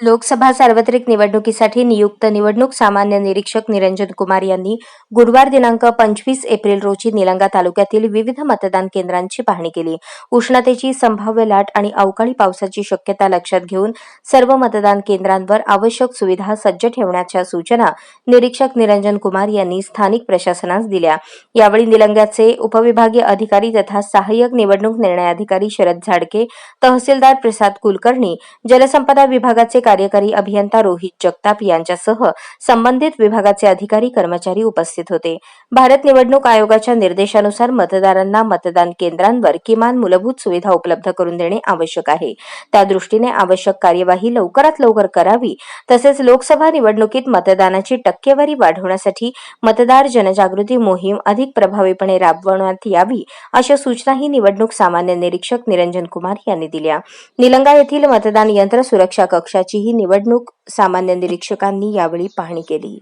लोकसभा सार्वत्रिक निवडणुकीसाठी नियुक्त निवडणूक सामान्य निरीक्षक निरंजन कुमार यांनी गुरुवार दिनांक पंचवीस एप्रिल रोजी निलंगा तालुक्यातील विविध मतदान केंद्रांची पाहणी केली. उष्णतेची संभाव्य लाट आणि अवकाळी पावसाची शक्यता लक्षात घेऊन सर्व मतदान केंद्रांवर आवश्यक सुविधा सज्ज ठेवण्याच्या सूचना निरीक्षक निरंजन कुमार यांनी स्थानिक प्रशासनास दिल्या. यावेळी निलंग्याचे उपविभागीय अधिकारी तथा सहाय्यक निवडणूक निर्णय अधिकारी शरद झाडके तहसीलदार प्रसाद कुलकर्णी जलसंपदा विभागाचे कार्यकारी अभियंता रोहित जगताप यांच्यासह संबंधित विभागाचे अधिकारी कर्मचारी उपस्थित होते. भारत निवडणूक आयोगाच्या निर्देशानुसार मतदारांना मतदान केंद्रांवर किमान मूलभूत सुविधा उपलब्ध करून देणे आवश्यक आहे. त्यादृष्टीने आवश्यक कार्यवाही लवकरात लवकर करावी तसेच लोकसभा निवडणुकीत मतदानाची टक्केवारी वाढवण्यासाठी मतदार जनजागृती मोहीम अधिक प्रभावीपणे राबवण्यात यावी अशा सूचनाही निवडणूक सामान्य निरीक्षक निरंजन कुमार यांनी दिल्या. निलंगा येथील मतदान यंत्र सुरक्षा कक्षाची ही निवडणूक सामान्य निरीक्षकांनी यावेळी पाहणी केली.